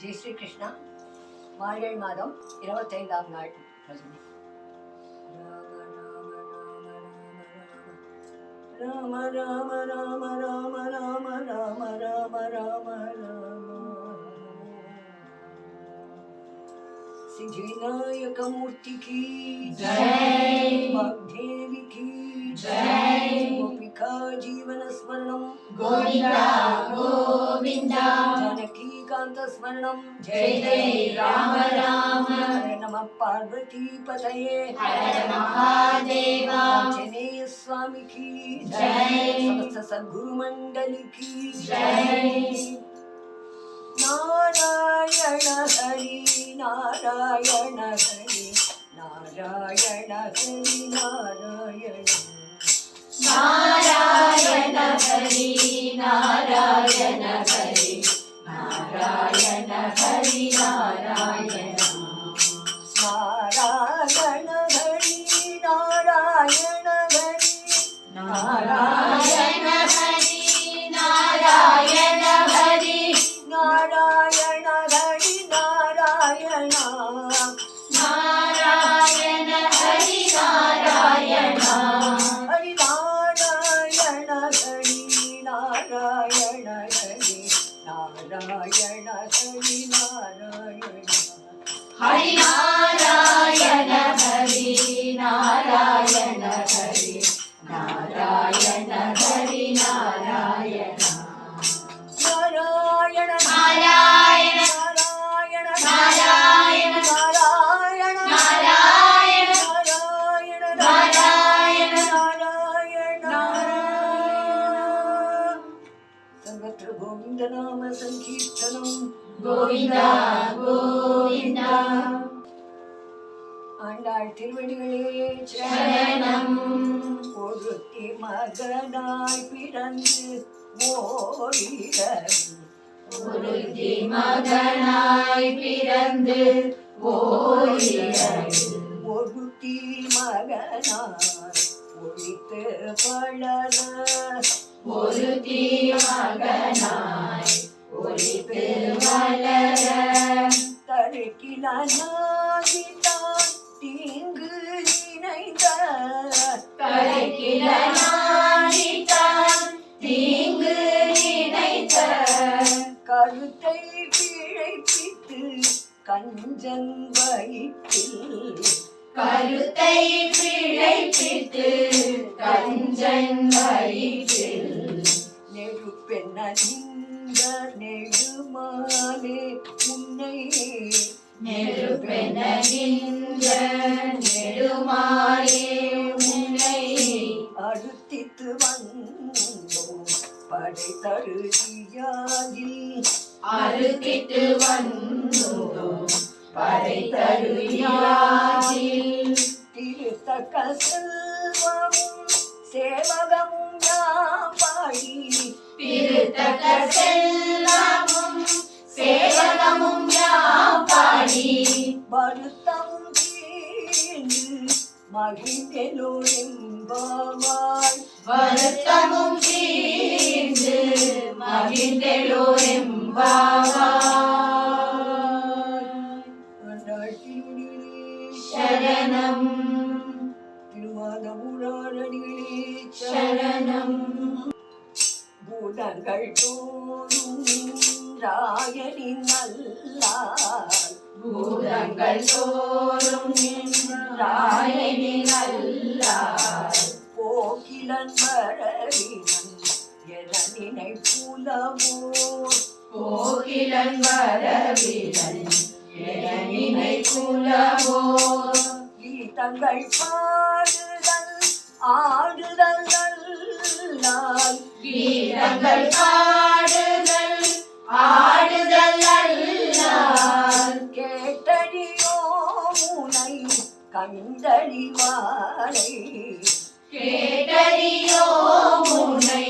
ஜெய் ஸ்ரீ கிருஷ்ணா மார்கழி மாதம் இருபத்தைந்தாம் நாள் பஜனை ராம ராம ராம ராம ராம ராம ராம ராம ராம सिद्धिविनायक मूर्ति की जय। वाग्देवी की जय। गोपिका जीवन स्मरणम गोविन्दा गोविन्दा जानकी कांत स्मरणम जय जय राम राम। नमः पार्वती पतये आंजनेय स्वामी की जय। समस्त सद्गुरु मंडली की जय। नारायण हरि नारायण हरि नारायण हरि नारायण। नारायण हरि नारायण हरि। ನಾರಾಯಣ ಹರಿ ನಾರಾಯಣ ನಾರಾಯಣ ಹರಿ ನಾರಾಯಣ மகனாய் பிறந்து ஓரிரவி. மகனாய் பிறந்து ஓரிரவி. ஒருத்தி மகனாய் ஒழித்து பழல ஒருத்தி மகனாய் ஒழித்து வளர தீங்க தீங்கு நினைத்த. கருத்தை பிழைப்பித்து கஞ்சன் வயிற்றில். கருத்தை கற்க செல்வமும் சேவகமும் யாப்பாடி திருத்தக செல்வமும் சேவகமும் யாப்பாடி வருத்தமும் மகிழ்ந்தெலோ என்பவாய். வருத்தமும் நாயனி நல்லாய் பூதங்கள் தோறும் நாயனி நல்லாய் போகிலன் மரவினன் எதனினை ஆடுதல் கேட்டடியோ முனை கண்டறிவாரை. கேட்டறியோ முனை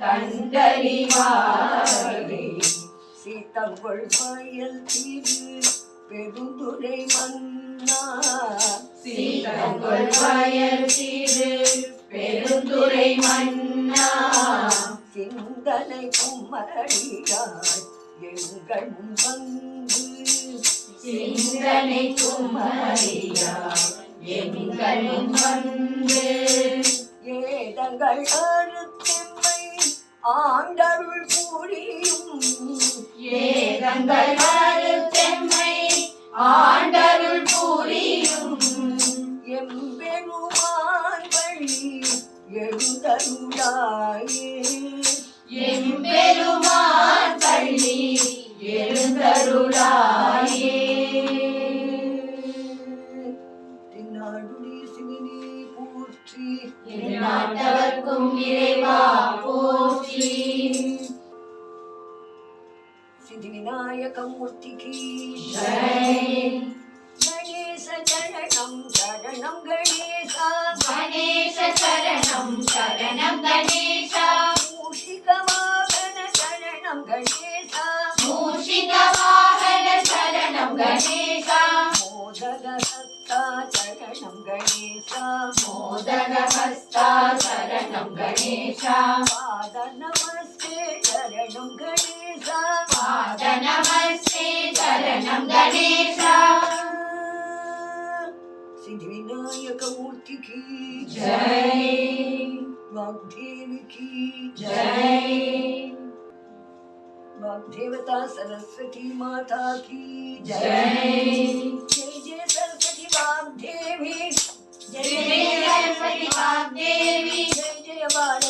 கண்டறிவாரே. சீத்தங்கொள் வயல் திரு பெருந்துரை மன்னா சீதங்கொள் வயல் திரு பெருந்துரை மன்னா சிந்தனை குமரியாய் எங்கள் முன் சிந்தனை குமரியா எங்களும் வந்து ஏதங்கள் அறுத்தெம்மை ஆண்டருள் புரியும் ஏதங்கள் विनायकमूर्ति की। गणेश चरणम शरणम गणेश। गणेश शरणम शरणम गणेश। मूषिक मूषिकवाहन शरणम गणेश। मूषिकवाहन शरणम गणेश। मोदकहस्ता शरणम गणेश। मोदकहस्ता शरणम गणेश। पाद नमस्कार शरणं गणेश नमस्ते शरणं गणेश सिद्धिविनायकमूर्ति की जय। वाग्देवी की जय। वाग्देवता सरस्वती माता की जय। जय जय सरस्वती वाग्देवी। जय जय सरस्वती वाग्देवी। जय जय बाल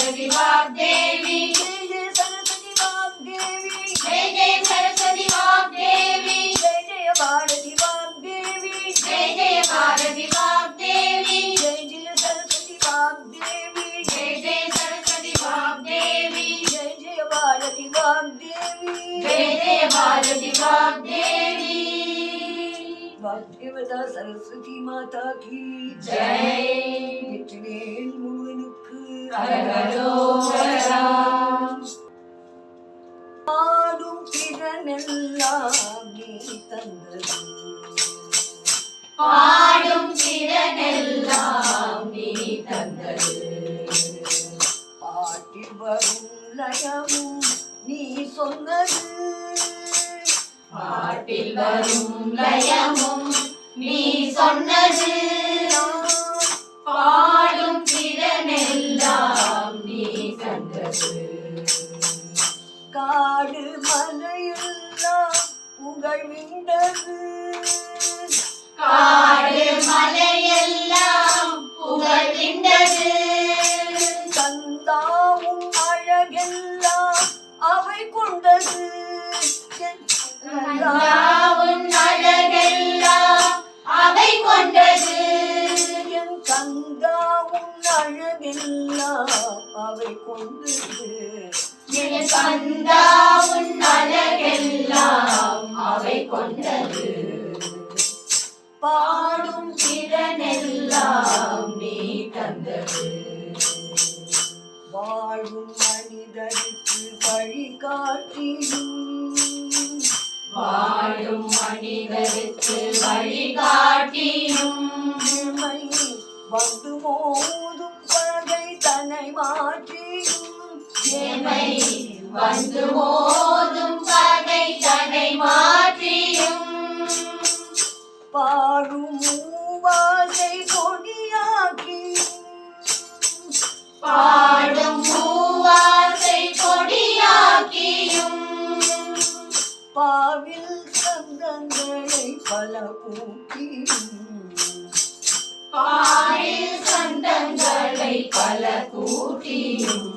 सरस्वती वाग्देवी जय जय सरस्वती वाग्देवी जय जय सरस्वती वाग्देवी जय जय भारती वाग्देवी जय जय भारती वाग्देवी जय जय सरस्वती वाग्देवी जय जय सरस्वती वाग्देवी जय जय भारती वाग्देवी जय जय भारती वाग्देवी वाग्देवता सरस्वती माता की। जय। பாடும் திறனெல்லாம் நீ தந்தது பாடும் திறனெல்லாம் நீ தந்தது பாட்டி வரும் லயமும் நீ சொன்னது. பாட்டில் வரும் லயமும் நீ சொன்னது. பா காடு மலையெல்லாம் புகழ் விண்டது காடு மலையெல்லாம் புகழ்கின்றது கந்தாவும் அழகெல்லாம் அவை கொண்டது. கந்தாவுன் கொண்டது. பாடும் திறனெல்லாம் நீ தந்தது. வாழும் மனிதனுக்கு வழிகாட்டியும் வாழும் மனிதருக்கு வழிகாட்டியும் எமை வந்து மோதும் பகை தன்னை மாற்றியும் எமை வந்து மோதும் பகை தன்னை மாற்றி பாடும் மூவாசை கொடியாக்கியும் பாடும் பூவாசை கொடியாக்கியும். பாவில் சந்தங்களை பல கூட்டியும் பாடில் சந்தங்களை பல கூட்டியும்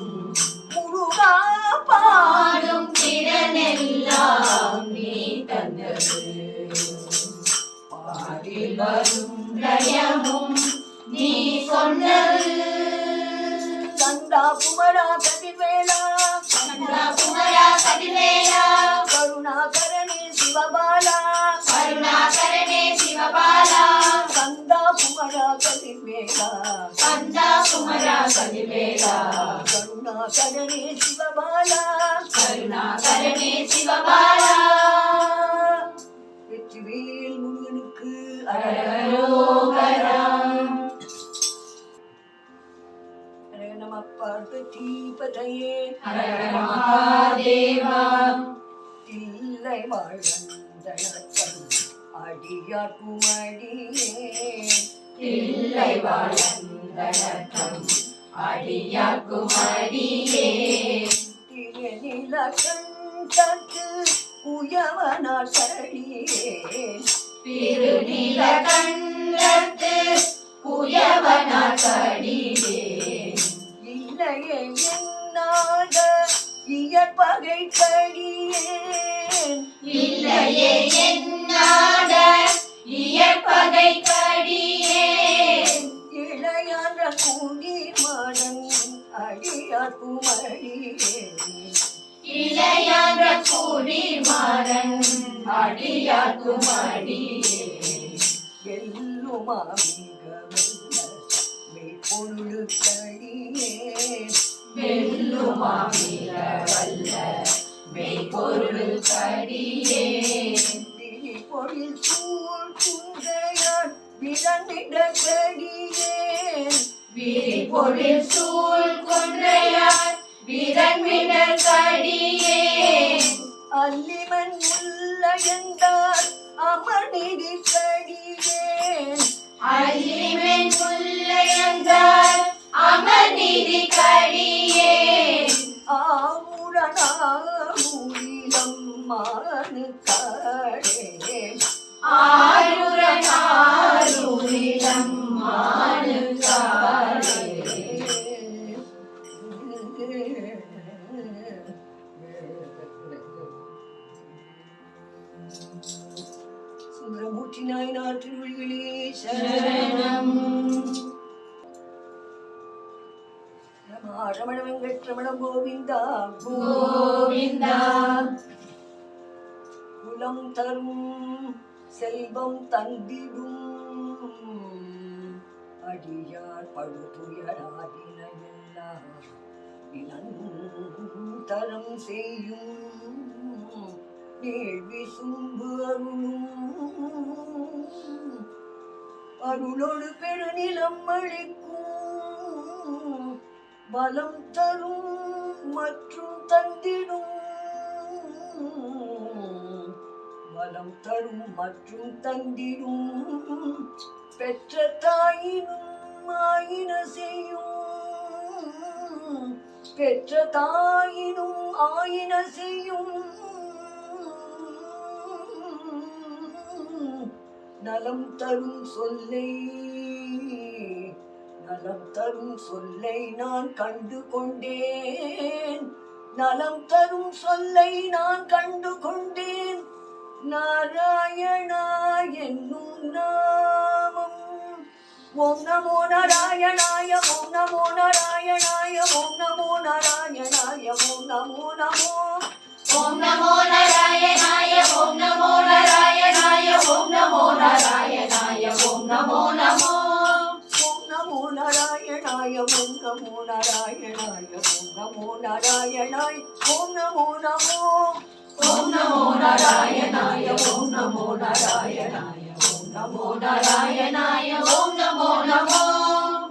கருணாகரணே சிவபாலா. கருணாகரனே சிவபாலா. வெற்றிவேல் முருகனுக்கு நம பார்வதி பதையே ஹர மகாதேவா தில்லை தில்லை அடியாக்கும் அடியே திருநிலகண்டத்து உயவனார் கடியே திருநில கண்டத்து குயவனார் கடியே இல்லையே என்னாத இயற்பகை கடியேன் இல்லையே என்னாட கூடி மாறன் அடியாக்கும் அடியே. மெய்ப்பொருள் கடியே பொழில் சூழ் குன்றையான் விரண்டிட கடியேன் விரிபொழில் சூழ் கொன்றையார் விரண்மிடர் கடியே அல்லிமன் முல்லையந்தார் அமர்நிதி கடியேன் அல்லிமென் முல்லையந்தார் அமர்நீதி கடியே ஆமுடனாமுடிலம் மானு காடே ஆருரன் ரமண கோவிந்தா கோவிந்தா குலம் தரும் செல்வம் தந்திடும் அடியார் பழுதுயராகின எல்லாம் நிரந்தரம் செய்யும் கேள்வி சும்பு அருளும் அருளோடு பெருநிலம் அளிக்கும் பலம் தரும் மற்றும் தந்திடும். பலம் தரும் மற்றும் தந்திடும். பெற்ற தாயினும் ஆயின செய்யும். பெற்ற தாயினும் ஆயின செய்யும். நலம் தரும் சொல்லை நலம் தரும் சொல்லை நான் கண்டு கொண்டேன் நலம் தரும் சொல்லை நான் கண்டு கொண்டேன் நாராயணா என்னும் நாமம். ஓம் நமோ நாராயணாய ஓம் நமோ நாராயணாய ஓம் நமோ நாராயணாய ஓம் நமோ நமோ. ஓம் நமோ நாராயணாய ஓம் நமோ நமோ. ஓம் நமோ நாராயணாய ஓம் நமோ நாராயணாய ஓம் நமோ நாராயணாய ஓம் நமோ நமோ.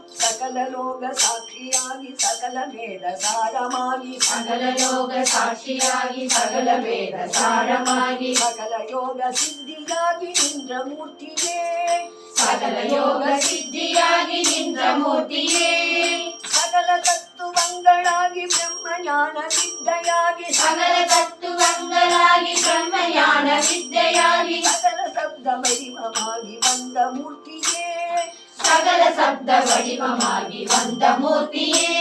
சகல லோக சாட்சியாகி சகல வேத சாரமாகி சகல யோக சாட்சியாகி சகல வேத சாரமாகி. சகல யோக சித்தியாகி நின்ற மூர்த்தியே. சகல யோக சித்தியாகி நின்ற மூர்த்தியே. தத்துவங்களாகி பிரம்ம ஞான வித்தையாகி சகல தத்துவங்களாகி பிரம்ம ஞான வித்தையாகி சகல சப்த வடிவமாகி வந்த மூர்த்தியே சகல சப்த வடிவமாகி வந்த மூர்த்தியே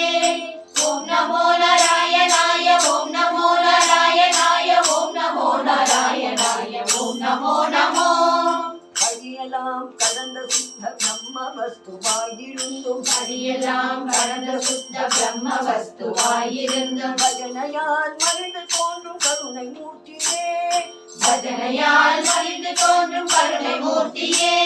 ஓம் பிரம்ம வஸ்துவாயிருந்தும் அடியெல்லாம் கடந்த சுத்த பிரம்ம வஸ்துவாயிருந்தும் பஜனையால் மறைந்து தோன்றும் கருணை மூர்த்தியே. பஜனையால் மறிந்து தோன்றும் கருணை மூர்த்தியே.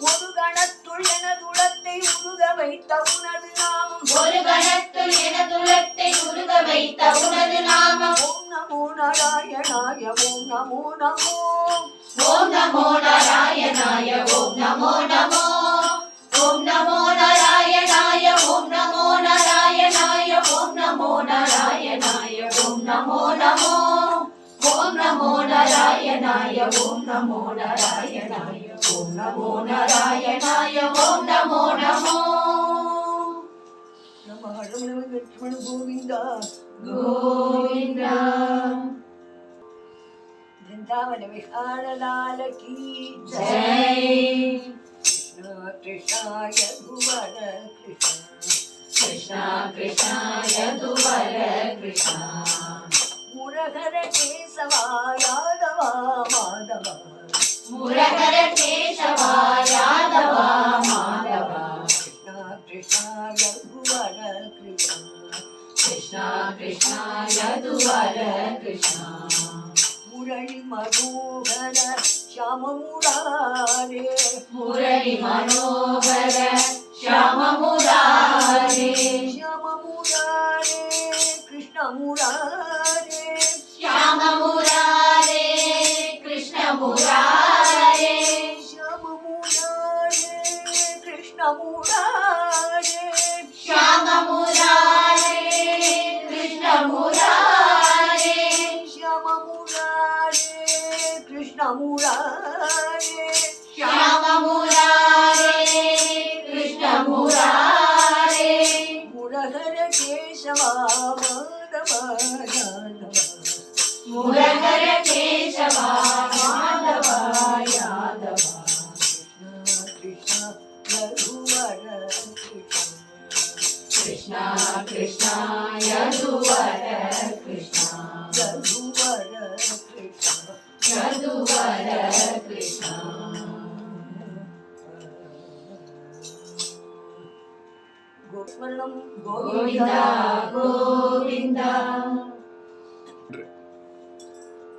ஒரு கணத்துள் எனதுளத்தை உருக வைத்த உனது நாமம். ஒரு கணத்துள் எனதுலத்தை உருக வைத்த உனது நாமம். ஓம் நமோ நாராயணாய ஓம் நமோ நமோ. ஓம் நமோ நாராயணாய ஓம் நமோ நமோ. ஓம் நமோ நாராயணாய ஓம் நமோ நாராயணாய ஓம் நமோ நாராயணாய ஓம் நமோ நமோ ஓம் நமோ नमो नारायणाय ॐ नमो नारायणाय ॐ नमो नारायणाय ॐ नमो नमो நம ஹரமண லட்சுமண கோவிந்தா गोविन्द वृंदावन विहार लाल की जय कृष्ण कृष्णाय भुवन कृष्ण कृष्णा कृष्णाय दुवर कृष्णा मुरहर केशवा यादवा माधवा मुरहर केशवा यादवा माधवा कृष्ण कृष्णाय भुवन कृष्ण कृष्णा कृष्णाय दुवर कृष्णा मुरळी मनोहर श्याम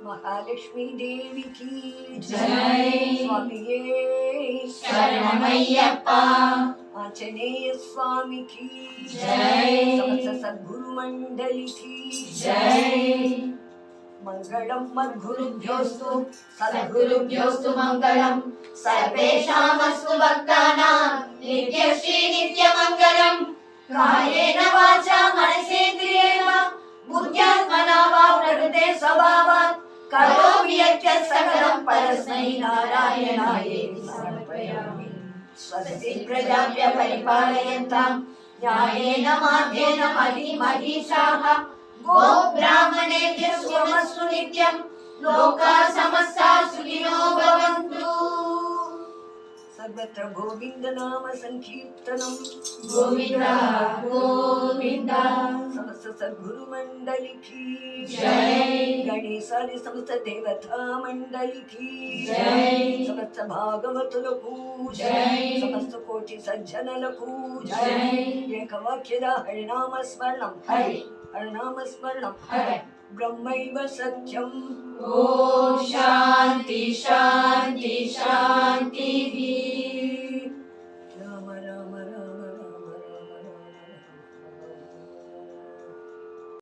महालक्ष्मी देवी की जय स्वामिये शरणमय्यप्पा आंजनेय स्वामी की जय समस्त सद्गुरु मंडली की जय मंगलम मद्गुरुभ्योस्तु सद्गुरुभ्योऽस्तु मङ्गलम् सर्वेषामस्तु भक्तानां नित्यश्री కాయేన వాచా మనసేంద్రియేణ బుద్ధ్యాత్మనా వా ప్రకృతే స్వభావాత్. కరోమి యత్య సకలం పరస్మై నారాయణాయేతి సమర్పయామి. స్వస్తి ప్రజాభ్య పరిపాలయంతాం. న్యాయేన మార్గేణ మహి మహిషాః. గో బ్రాహ్మణేభ్య స్వమస్తు నిత్యం. లోకా సమస్తా సుఖినో భవంతు. సర్వత్ర గోవింద నామ సంకీర్తనం గోవింద గోవింద సమస్త సద్గురు మండలికి గణేశాది సమస్త దేవతా మండలికి సమస్త భాగవతులకు సమస్త కోటి సజ్జనలకు ఏకవాక్యద హరినామ స్మరణం హరి హరినామ స్మరణం హరి ब्रह्मैव सख्यम् ॐ शान्ति शान्ति शान्तिः